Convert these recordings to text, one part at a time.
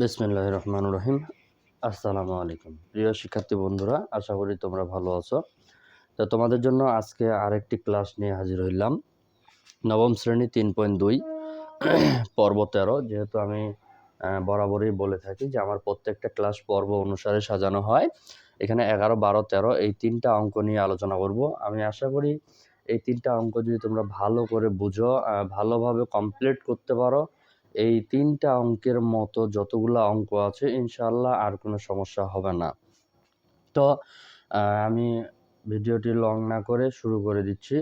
বিসমিল্লাহ রহমান রহিম। আসসালামু আলাইকুম। প্রিয় শিক্ষার্থী বন্ধুরা, আশা করি তোমরা ভালো আছো। তো তোমাদের জন্য আজকে আরেকটি ক্লাস নিয়ে হাজির হইলাম। নবম শ্রেণি তিন পয়েন্ট দুই, পর্ব তেরো। যেহেতু আমি বরাবরই বলে থাকি যে আমার প্রত্যেকটা ক্লাস পর্ব অনুসারে সাজানো হয়। এখানে এগারো, বারো, তেরো এই তিনটা অঙ্ক নিয়ে আলোচনা করব। আমি আশা করি এই তিনটা অঙ্ক যদি তোমরা ভালো করে বুঝো ভালোভাবে কমপ্লিট করতে পারো এই তিনটা অঙ্কের মতো যতগুলো অঙ্ক আছে ইনশাল্লাহ আর কোনো সমস্যা হবে না। তো আমি ভিডিওটি লং না করে শুরু করে দিচ্ছি।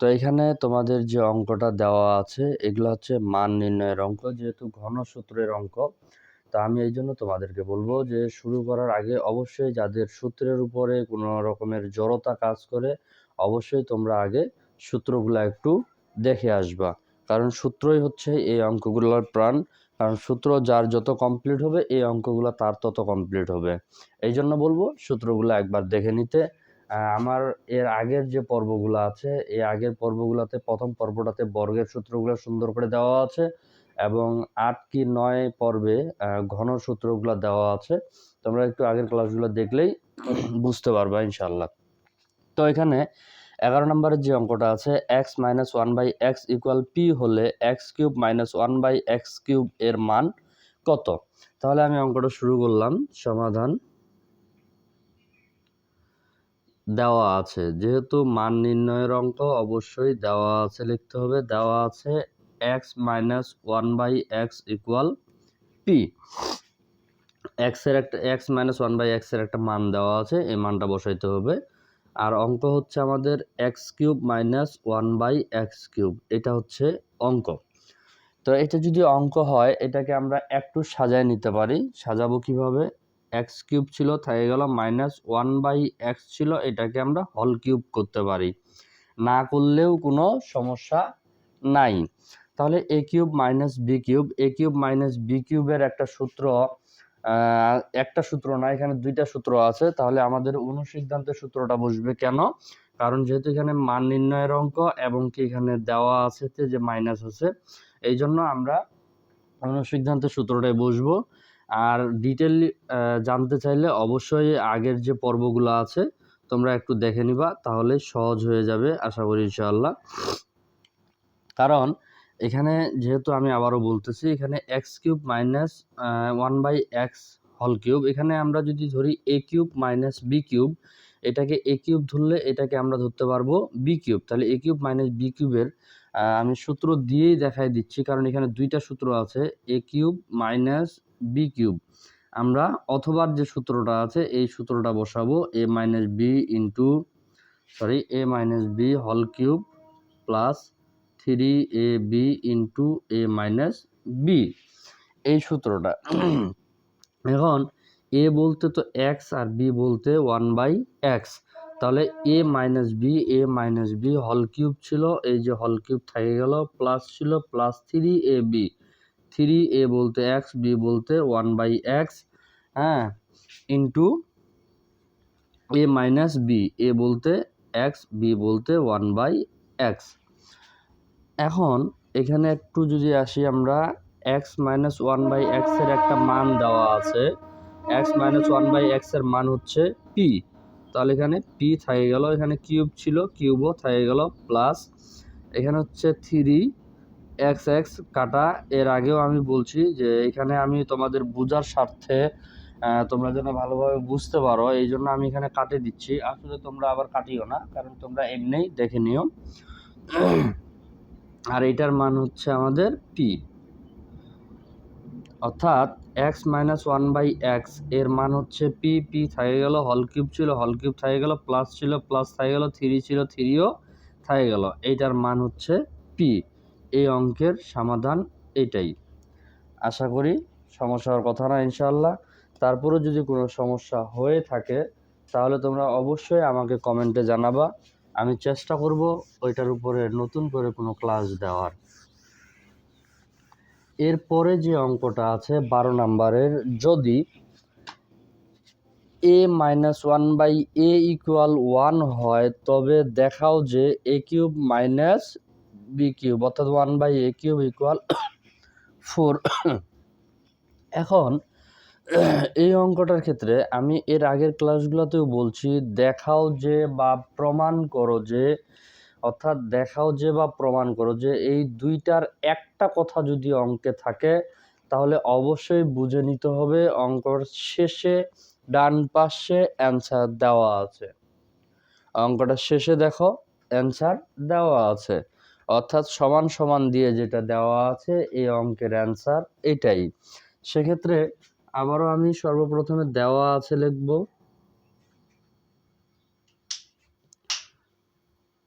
তো এখানে তোমাদের যে অঙ্কটা দেওয়া আছে, এগুলো হচ্ছে মান নির্ণয়ের অঙ্ক, যেহেতু ঘনসূত্রের অঙ্ক, তো আমি এই জন্য তোমাদেরকে বলব যে শুরু করার আগে অবশ্যই যাদের সূত্রের উপরে কোনো রকমের জড়তা কাজ করে, অবশ্যই তোমরা আগে সূত্রগুলো একটু দেখে আসবা। কারণ সূত্রই হচ্ছে এই অঙ্কগুলোর প্রাণ। কারণ সূত্র যার যত কমপ্লিট হবে, এই অঙ্কগুলো তার তত কমপ্লিট হবে। এই জন্য বলব, সূত্রগুলো একবার দেখে নিতে। আমার এর আগের যে পর্বগুলো আছে, এই আগের পর্বগুলোতে, প্রথম পর্বটাতে বর্গের সূত্রগুলো সুন্দর করে দেওয়া আছে এবং আট কি নয় পর্বে ঘন সূত্রগুলো দেওয়া আছে। তোমরা একটু আগের ক্লাসগুলো দেখলেই বুঝতে পারবা ইনশাল্লাহ তো এখানে এগারো নম্বরের যে অঙ্কটা আছে x minus one by x equal p হলে x cube minus one by x cube এর মান কত? তাহলে আমি অঙ্কটা শুরু করলাম, সমাধান দেওয়া আছে। যেহেতু মান নির্ণয়ের অঙ্ক, অবশ্যই দেওয়া আছে, লিখতে হবে, দেওয়া আছে x minus one by x equal p এক্সের একটা এক্স মাইনাস ওয়ান বাই এক্সের একটা মান দেওয়া আছে, এই মানটা বসাইতে হবে। আর অঙ্ক হচ্ছে আমাদের x cube minus one by x cube, এটা হচ্ছে অঙ্ক। তো এটা যদি অঙ্ক হয়, এটাকে আমরা একটু সাজায় নিতে পারি। সাজাবো কীভাবে? এক্স কিউব ছিল থেকে গেল, মাইনাস ওয়ান বাই এক্স ছিল, এটাকে আমরা হল কিউব করতে পারি। না করলেও কোনো সমস্যা নাই। তাহলে a cube minus b cube a cube minus b কিউবের একটা সূত্র একটা সূত্র না, এখানে দুইটা সূত্র আছে, তাহলে আমাদের অনুসিদ্ধান্তের সূত্রটা বসবে কেন? কারণ যেহেতু এখানে মান নির্ণয়ের অঙ্ক এবং কি এখানে দেওয়া আছে যে মাইনাস আছে, এই জন্য আমরা অনুসিদ্ধান্তের সূত্রটায় বসবো। আর ডিটেল জানতে চাইলে অবশ্যই আগের যে পর্বগুলো আছে, তোমরা একটু দেখে নিবা, তাহলে সহজ হয়ে যাবে, আশা করি ইনশাআল্লাহ। কারণ এখানে যেহেতু আমি আবারও বলতেছি, এখানে x cube minus one by x হল কিউব। এখানে আমরা যদি ধরি a cube minus b cube, এটাকে এ কিউব ধরলে এটাকে আমরা ধরতে পারব বি কিউব। তাহলে এ কিউব মাইনাস বি কিউবের আমি সূত্র দিয়েই দেখাই দিচ্ছি, কারণ এখানে দুইটা সূত্র আছে a cube minus b cube. আমরা অথবার যে সূত্রটা আছে, এই সূত্রটা বসাবো a minus b into sorry a minus b হল cube plus three a b into a minus b এই সূত্রটা। এখন এ বলতে তো এক্স আর বি বলতে ওয়ান বাই এক্স তাহলে a minus b a minus b হল কিউব ছিল, এই যে হল কিউব থেকে গেল প্লাস ছিল plus three a b three a বলতে এক্স বি বলতে ওয়ান বাই এক্স হ্যাঁ into a minus b a বলতে এক্স বি বলতে ওয়ান বাই এক্স এখন এখানে একটু যদি আসি আমরা এক্স মাইনাস ওয়ান বাই এক্সের একটা মান দেওয়া আছে। এক্স মাইনাস ওয়ান বাই এক্সের মান হচ্ছে পি তাহলে এখানে পি থাকে গেল, এখানে কিউব ছিল কিউবও থাকে গেল প্লাস এখানে হচ্ছে থ্রি এক্স এক্স কাটা। এর আগেও আমি বলছি যে এখানে আমি তোমাদের বোঝার স্বার্থে তোমরা যেন ভালোভাবে বুঝতে পারো, এই জন্য আমি এখানে কাটে দিচ্ছি। আসলে তোমরা আবার কাটিও না, কারণ তোমরা এমনিই দেখে নিও। আর এটার মান হচ্ছে আমাদের পি অর্থাৎ এক্স মাইনাস ওয়ান বাই এক্সের মান হচ্ছে পি পি থাকে গেল হল কিউব ছিল হল কিউব থাকে গেল প্লাস ছিল প্লাস থাকে গেল থ্রি ছিল থ্রিও থাকে গেল। এইটার মান হচ্ছে পি এই অঙ্কের সমাধান এটাই। আশা করি সমস্যা কথা না ইনশাল্লাহ তারপরেও যদি কোনো সমস্যা হয়ে থাকে, তাহলে তোমরা অবশ্যই আমাকে কমেন্টে জানাবা। আমি চেষ্টা করব ওইটার উপরে নতুন করে কোনো ক্লাস দেওয়ার। এরপরে যে অঙ্কটা আছে বারো নাম্বারের, যদি a minus one by a equal one হয়, তবে দেখাও যে a cube minus b cube অর্থাৎ one by a cube equal four এখন এই অঙ্কটার ক্ষেত্রে আমি এর আগের ক্লাসগুলোতেও বলছি, দেখাও যে বা প্রমাণ করো যে, অর্থাৎ দেখাও যে বা প্রমাণ করো যে এই দুইটার একটা কথা যদি অঙ্কে থাকে, তাহলে অবশ্যই বুঝে নিতে হবে অঙ্কর শেষে ডান পাশে অ্যান্সার দেওয়া আছে। অঙ্কটা শেষে দেখো অ্যান্সার দেওয়া আছে। অর্থাৎ সমান সমান দিয়ে যেটা দেওয়া আছে, এই অঙ্কের অ্যান্সার এটাই। সেক্ষেত্রে আবারও আমি সর্বপ্রথমে দেওয়া আছে লিখব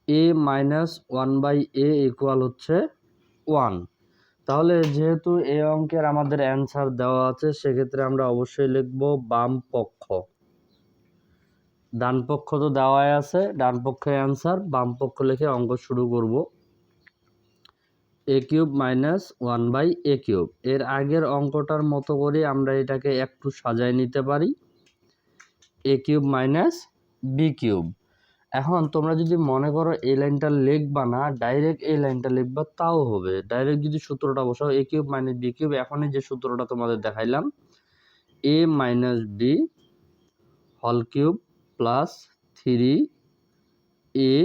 a minus one by a equal হচ্ছে ওয়ান তাহলে যেহেতু এই অঙ্কের আমাদের অ্যান্সার দেওয়া আছে, সেক্ষেত্রে আমরা অবশ্যই লিখব বাম পক্ষ। ডান পক্ষ তো দেওয়াই আছে, ডান পক্ষে অ্যান্সার বাম পক্ষ লিখে অঙ্ক শুরু করব। A cube minus one by a cube এর আগের অঙ্কটার মতো করে আমরা এটাকে একটু সাজাই নিতে পারি। A cube minus b cube এখন তোমরা যদি মনে করো এই লাইনটা লিখবা না ডাইরেক্ট এই লাইনটা লিখবা, তাও হবে। ডাইরেক্ট যদি সূত্রটা বসাও a cube minus b cube এখনই যে সূত্রটা তোমাদের দেখাইলাম এ মাইনাস বি হল cube plus three a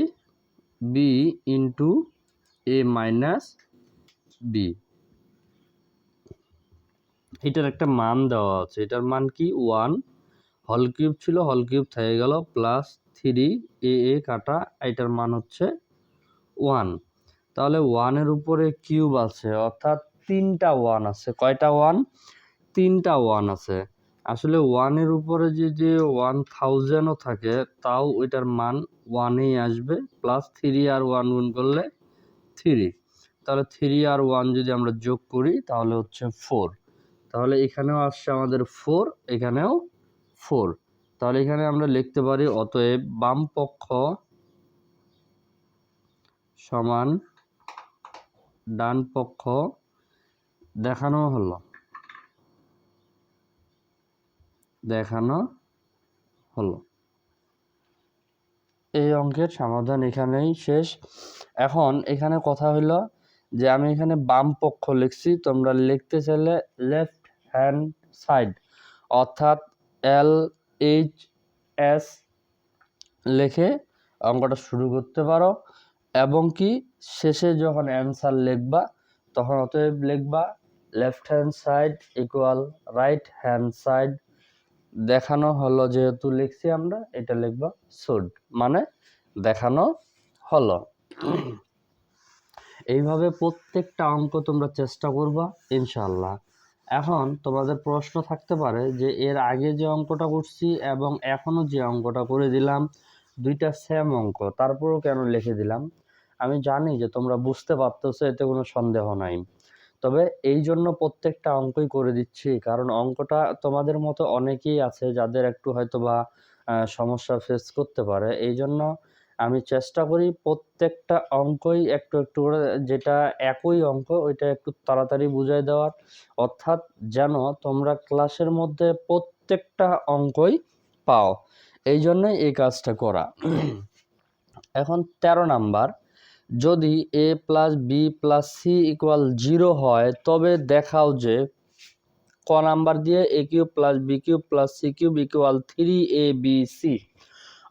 b into a minus b এটার একটা মান দেওয়া আছে। এটার মান কি? ওয়ান হল কিউব ছিল হল কিউব থেকে গেল প্লাস থ্রি এ এ কাটা। এটার মান হচ্ছে ওয়ান তাহলে ওয়ানের উপরে কিউব আছে, অর্থাৎ তিনটা ওয়ান আছে। কয়টা ওয়ান তিনটা ওয়ান আছে। আসলে ওয়ানের উপরে যদি ওয়ান থাউজেন্ডও থাকে, তাও ওইটার মান ওয়ানেই আসবে। প্লাস থ্রি আর ওয়ান গুণ করলে থ্রি তাহলে থ্রি আর ওয়ান যদি আমরা যোগ করি, তাহলে হচ্ছে ফোর তাহলে এখানেও আসছে আমাদের ফোর এখানেও ফোর তাহলে এখানে আমরা লিখতে পারি, অতএব বাম পক্ষ সমান ডান পক্ষ দেখানো হলো। দেখানো হলো। এই অঙ্কের সমাধান এখানেই শেষ। এখন এখানে কথা হলো যে আমি এখানে বাম পক্ষ লিখছি, তোমরা লিখতে চাইলে লেফট হ্যান্ড সাইড অর্থাৎ এল এইচ এস লিখে অঙ্কটা শুরু করতে পারো। এবং কি শেষে যখন অ্যান্সার লিখবা, তখন অতএব লিখবা left hand side equal right hand side দেখানো হলো যেহেতু লিখছি আমরা, এটা লিখবা শুড মানে দেখানো হলো। এইভাবে প্রত্যেকটা অঙ্ক তোমরা চেষ্টা করবা ইনশাল্লাহ এখন তোমাদের প্রশ্ন থাকতে পারে যে এর আগে যে অঙ্কটা করছি এবং এখনও যে অঙ্কটা করে দিলাম, দুইটা সেম অঙ্ক, তারপরেও কেন লিখে দিলাম? আমি জানি যে তোমরা বুঝতে পারতেছো, এতে কোনো সন্দেহ নাই। তবে এই জন্য প্রত্যেকটা অঙ্কই করে দিচ্ছি, কারণ অঙ্কটা তোমাদের মতো অনেকেই আছে যাদের একটু হয়তো বা সমস্যা ফেস করতে পারে। এই জন্য আমি চেষ্টা করি প্রত্যেকটা অঙ্কই একটু একটু করে, যেটা একই অঙ্ক, ওইটা একটু তাড়াতাড়ি বুঝাই দেওয়ার। অর্থাৎ যেন তোমরা ক্লাসের মধ্যে প্রত্যেকটা অঙ্কই পাও। এই জন্যই এই কাজটা করা। এখন ১৩ নাম্বার। যদি a plus b plus c equal zero হয়, তবে দেখাও যে ক নাম্বার দিয়ে a cube plus b cube plus c cube equal three a b c.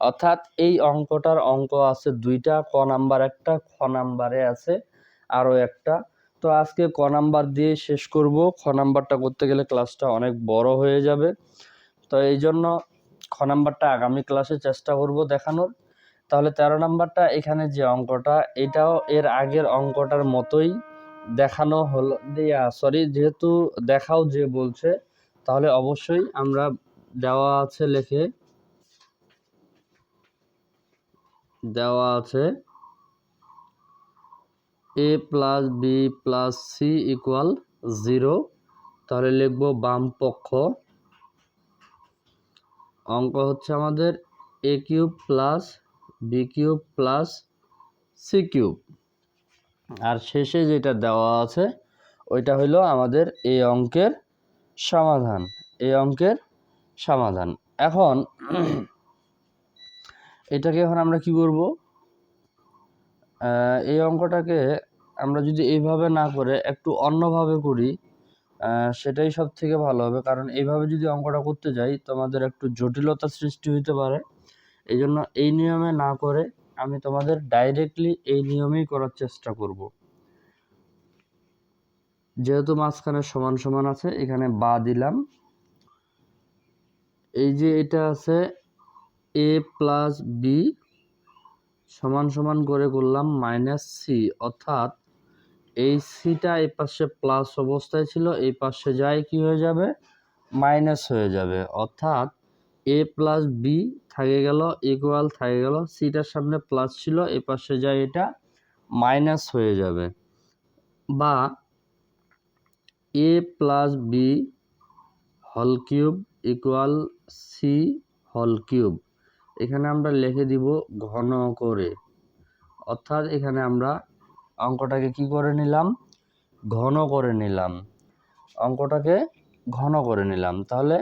অর্থাৎ এই অঙ্কটার অঙ্ক আছে দুইটা, ক নাম্বার একটা, খ নাম্বারে আছে আরও একটা। তো আজকে ক নাম্বার দিয়ে শেষ করব। খ নাম্বারটা করতে গেলে ক্লাসটা অনেক বড় হয়ে যাবে। তো এই জন্য খ নাম্বারটা আগামী ক্লাসে চেষ্টা করব দেখানোর। তাহলে তেরো নাম্বারটা এখানে যে অঙ্কটা, এটাও এর আগের অঙ্কটার মতোই দেখানো হলো, দিয়া সরি যেহেতু দেখাও যে বলছে, তাহলে অবশ্যই আমরা দেওয়া আছে লেখে। দেওয়া আছে। A plus b plus c equal zero তাহলে লিখব বাম পক্ষ। অঙ্ক হচ্ছে আমাদের a cube plus b cube plus c cube আর শেষে যেটা দেওয়া আছে, ওইটা হলো আমাদের এই অঙ্কের সমাধান। এই অঙ্কের সমাধান। এখন এটাকে এখন আমরা কি করব? এই অঙ্কটাকে আমরা যদি এইভাবে না করে একটু অন্যভাবে করি সেটাই সব থেকে ভালো হবে। কারণ এইভাবে যদি অঙ্কটা করতে যাই, তোমাদের একটু জটিলতা সৃষ্টি হতে পারে। এই জন্য এই নিয়মে না করে আমি তোমাদের ডাইরেক্টলি এই নিয়মেই করার চেষ্টা করব। যেহেতু মাঝখানে সমান সমান আছে, এখানে বা দিলাম। এই যে এটা আছে এ প্লাস বি সমান সমান করে করলাম মাইনাস সি। অর্থাৎ এই সিটা এই পাশে প্লাস অবস্থায় ছিল, এই পাশে যায় কি হয়ে যাবে? মাইনাস হয়ে যাবে। অর্থাৎ এ প্লাস বি থাকে গেল ইকুয়াল থাকে গেল, সিটার সামনে প্লাস ছিল, এই পাশে যায় এটা, মাইনাস হয়ে যাবে। বা এ প্লাস বি হল কিউব ইকুয়াল সি হল কিউব। এখানে আমরা লিখে দিব ঘন করে। অর্থাৎ এখানে আমরা অঙ্কটাকে কি করে নিলাম? ঘন করে নিলাম। অঙ্কটাকে ঘন করে নিলাম। তাহলে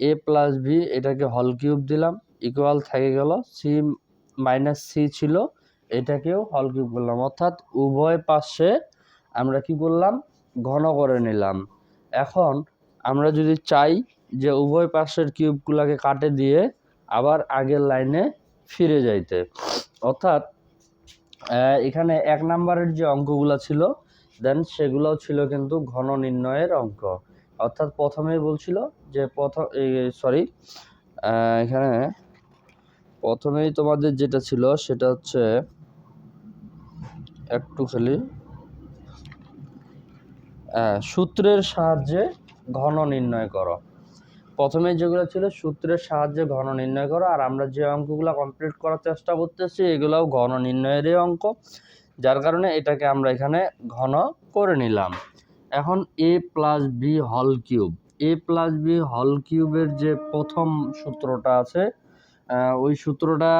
এ প্লাস বি এটাকে হল কিউব দিলাম। ইকুয়াল থেকে গেল সি মাইনাস সি ছিল, এটাকেও হল কিউব করলাম। অর্থাৎ উভয় পাশে আমরা কি করলাম? ঘন করে নিলাম। এখন আমরা যদি চাই যে উভয় পাশের কিউবগুলোকে কাটে দিয়ে আবার আগের লাইনে ফিরে যাইতে। অর্থাৎ এখানে এক নাম্বারের যে অঙ্কগুলো ছিল, দেন সেগুলোও ছিল কিন্তু ঘন নির্ণয়ের অঙ্ক। অর্থাৎ প্রথমেই বলছিল যে প্রথম সরি এখানে প্রথমেই তোমাদের যেটা ছিল সেটা হচ্ছে একটু খালি সূত্রের সাহায্যে ঘন নির্ণয় করো। প্রথমে যেগুলো ছিল সূত্রের সাহায্যে ঘন নির্ণয় করো, আর আমরা যে অঙ্কগুলো কমপ্লিট করার চেষ্টা করতেছি, এগুলাও ঘন নির্ণয়েরই অঙ্ক, যার কারণে এটাকে আমরা এখানে ঘন করে নিলাম। এখন এ প্লাস বি হল কিউব এ প্লাস বি হল কিউবের যে প্রথম সূত্রটা আছে ওই সূত্রটা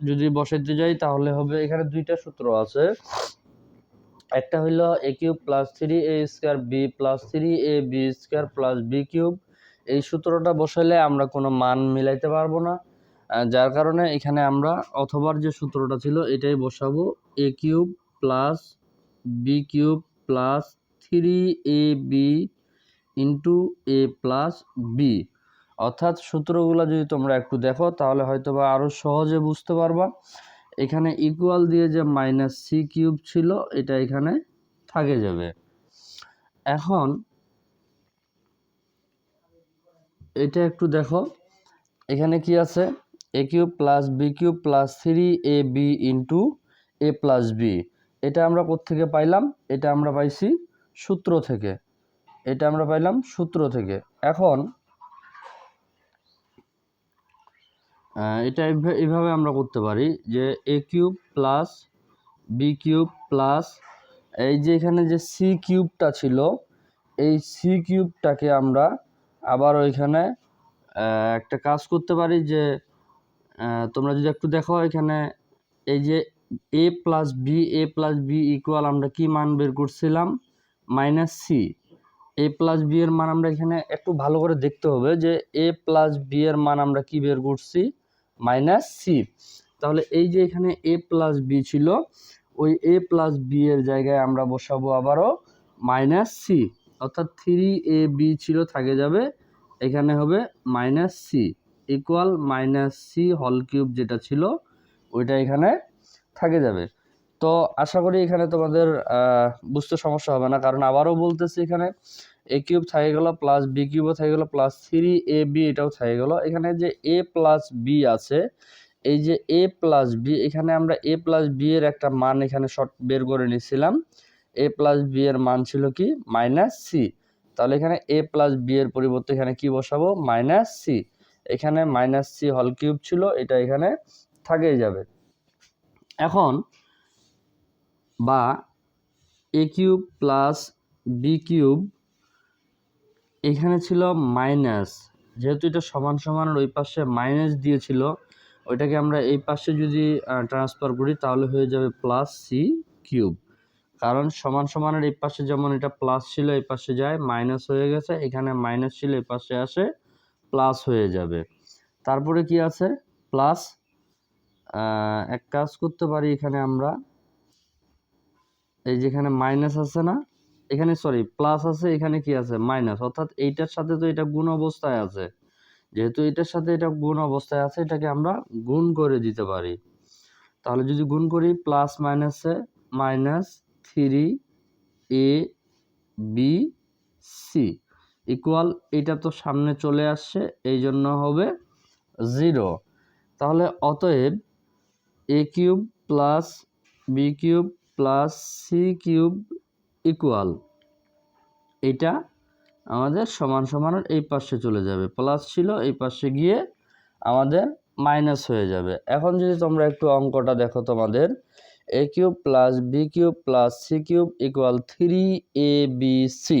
যদি বসাইতে যাই, তাহলে হবে এখানে দুইটা সূত্র আছে। একটা হইল a cube plus three a square b plus three a b square plus b cube এই সূত্রটা বসাইলে আমরা কোনো মান মিলাইতে পারব না। যার কারণে এখানে আমরা অথবার যে সূত্রটা ছিল, এটাই বসাবো। A cube plus b cube plus three a b into a plus b অর্থাৎ সূত্রগুলো যদি তোমরা একটু দেখো, তাহলে হয়তো বা আরও সহজে বুঝতে পারবা। এখানে ইকুয়াল দিয়ে যে মাইনাস সি কিউব ছিল, এটা এখানে থাকে যাবে। এখন এটা একটু দেখো। এখানে কি আছে? A cube plus b cube plus three a b into a plus b এটা আমরা কোত্থেকে পাইলাম? এটা আমরা পাইছি সূত্র থেকে। এটা আমরা পাইলাম সূত্র থেকে। এখন এটা এইভা- এইভাবে আমরা করতে পারি যে a cube plus b cube plus এই যে এখানে যে সি কিউবটা ছিল, এই সি কিউবটাকে আমরা আবার ওইখানে একটা কাজ করতে পারি যে তোমরা যদি একটু দেখো এখানে, এই যে a plus b a plus b equal আমরা কি মান বের করছিলাম? Minus c a plus b এর মান আমরা এখানে একটু ভালো করে দেখতে হবে যে এ প্লাস বি এর মান আমরা কি বের করছি? মাইনাস সি তাহলে এই যে এখানে এ প্লাস বি ছিল, ওই এ প্লাস বি এর জায়গায় আমরা বসাবো আবারও মাইনাস সি অর্থাৎ থ্রি এ বি ছিল, থাকে যাবে। এখানে হবে minus c equal minus c হল কিউব যেটা ছিল, ওইটা এখানে থাকে যাবে। তো আশা করি এখানে তোমাদের বুঝতে সমস্যা হবে না। কারণ আবারও বলতেছি এখানে এ কিউব থাকে গেল প্লাস বি কিউবও থাকে গেল প্লাস থ্রি এ বি এটাও থাকে গেল। এখানে যে এ প্লাস বি আছে, এই যে এ প্লাস বি এখানে আমরা এ প্লাস বি এর একটা মান এখানে শর্ট বের করে নিয়েছিলাম। এ প্লাস বি এর মান ছিল কি? মাইনাস সি তাহলে এখানে এ প্লাস বি এর পরিবর্তে এখানে কি বসাবো? মাইনাস সি এখানে মাইনাস সি হল কিউব ছিল, এটা এখানে থাকেই যাবে। এখন, বা a cube plus b cube এখানে ছিল মাইনাস যেহেতু এটা সমান সমান ওই পাশে মাইনাস দিয়েছিল, ওইটাকে আমরা এই পাশে যদি ট্রান্সফার করি, তাহলে হয়ে যাবে প্লাস সি কিউব কারণ সমান সমানের এই পাশে যেমন এটা প্লাস ছিল, এই পাশে যায় মাইনাস হয়ে গেছে, এখানে মাইনাস ছিল, এই পাশে আসে প্লাস হয়ে যাবে। তারপরে কি আছে? প্লাস এক কাজ করতে পারি এখানে আমরা, এই যেখানে মাইনাস আছে না, এখানে সরি প্লাস আছে, এখানে কি আছে? মাইনাস অর্থাৎ এইটার সাথে তো এটা গুণ অবস্থায় আছে। যেহেতু এটার সাথে এটা গুণ অবস্থায় আছে, এটাকে আমরা গুণ করে দিতে পারি। তাহলে যদি গুণ করি প্লাস মাইনাসে minus three a, b, c. Equal এটা তো সামনে চলে আসছে, এই জন্য হবে জিরো। তাহলে অতএব a cube plus b cube plus c cube equal. এটা আমাদের সমান সমানের এই পাশে চলে যাবে। প্লাস ছিল এই পাশে গিয়ে আমাদের মাইনাস হয়ে যাবে। এখন যদি তোমরা একটু অঙ্কটা দেখো তোমাদের a cube plus b cube plus c cube equal three a b c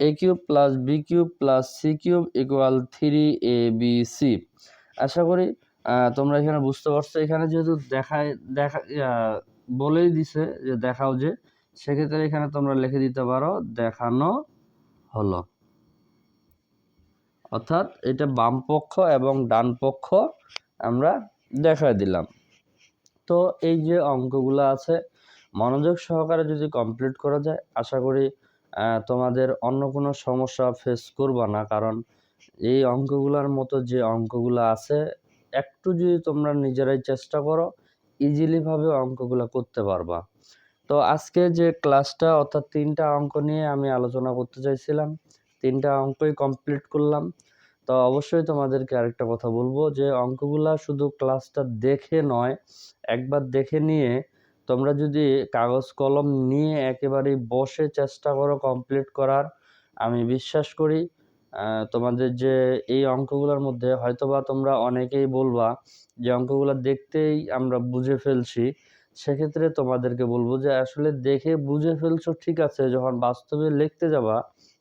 a cube plus b cube plus c equal three a b c আশা করি তোমরা এখানে বুঝতে পারছ। এখানে যেহেতু দেখায় দেখা বলেই দিছে যে দেখাও যে, সেক্ষেত্রে এখানে তোমরা লিখে দিতে পারো, দেখানো হলো। অর্থাৎ এটা বাম পক্ষ এবং ডান পক্ষ আমরা দেখায় দিলাম। তো এই যে অঙ্কগুলো আছে, মনোযোগ সহকারে যদি কমপ্লিট করা যায়, আশা করি তোমাদের অন্য কোনো সমস্যা ফেস করবা না। কারণ এই অঙ্কগুলোর মতো যে অঙ্কগুলো আছে, একটু যদি তোমরা নিজেরাই চেষ্টা করো ইজিলিভাবে অঙ্কগুলো করতে পারবা। তো আজকে যে ক্লাসটা অর্থাৎ তিনটা অঙ্ক নিয়ে আমি আলোচনা করতে চাইছিলাম, তিনটা অঙ্কই কমপ্লিট করলাম। তো অবশ্যই তোমাদেরকে আরেকটা কথা বলব যে অঙ্কগুলা শুধু ক্লাসটা দেখে নয়, একবার দেখে নিয়ে তোমরা যদি কাগজ কলম নিয়ে একেবারেই বসে চেষ্টা করো কমপ্লিট করার, আমি বিশ্বাস করি তোমাদের যে এই অঙ্কগুলোর মধ্যে হয়তোবা তোমরা অনেকেই বলবা যে অঙ্কগুলো দেখতেই আমরা বুঝে ফেলছি, সেক্ষেত্রে তোমাদেরকে বলব যে আসলে দেখে বুঝে ফেলছো ঠিক আছে, যখন বাস্তবে লিখতে যাবা,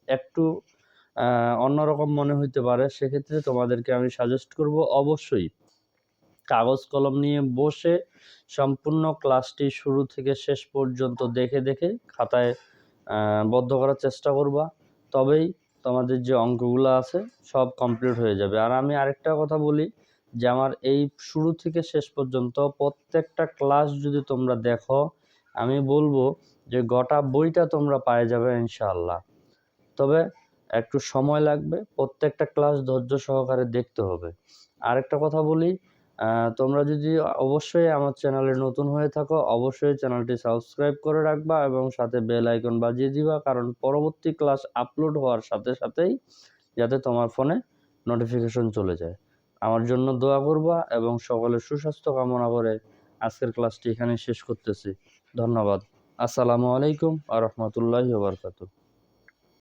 একটু অন্যরকম মনে হইতে পারে, সেক্ষেত্রে তোমাদেরকে আমি সাজেস্ট করব অবশ্যই কাগজ কলম নিয়ে বসে সম্পূর্ণ ক্লাসটি শুরু থেকে শেষ পর্যন্ত দেখে দেখে খাতায় বদ্ধ করার চেষ্টা করবা। তবেই তোমাদের যে অঙ্কগুলো আছে সব কমপ্লিট হয়ে যাবে। আর আমি আরেকটা কথা বলি যে আমার এই শুরু থেকে শেষ পর্যন্ত প্রত্যেকটা ক্লাস যদি তোমরা দেখো, আমি বলব যে গোটা বইটা তোমরা পায়ে যাবে ইনশাল্লাহ তবে একটু সময় লাগবে, প্রত্যেকটা ক্লাস ধৈর্য সহকারে দেখতে হবে। আরেকটা কথা বলি তোমরা যদি অবশ্যই আমার চ্যানেলে নতুন হয়ে থাকো, অবশ্যই চ্যানেলটি সাবস্ক্রাইব করে রাখবা এবং সাথে বেল আইকন বাজিয়ে দিবা, কারণ পরবর্তী ক্লাস আপলোড হওয়ার সাথে সাথেই যাতে তোমার ফোনে নোটিফিকেশন চলে যায়। আমার জন্য দোয়া করবা এবং সকলের সুস্বাস্থ্য কামনা করে আজকের ক্লাসটি এখানে শেষ করতেছি। ধন্যবাদ। আসসালামু আলাইকুম আ রহমতুল্লাহি বারকাতু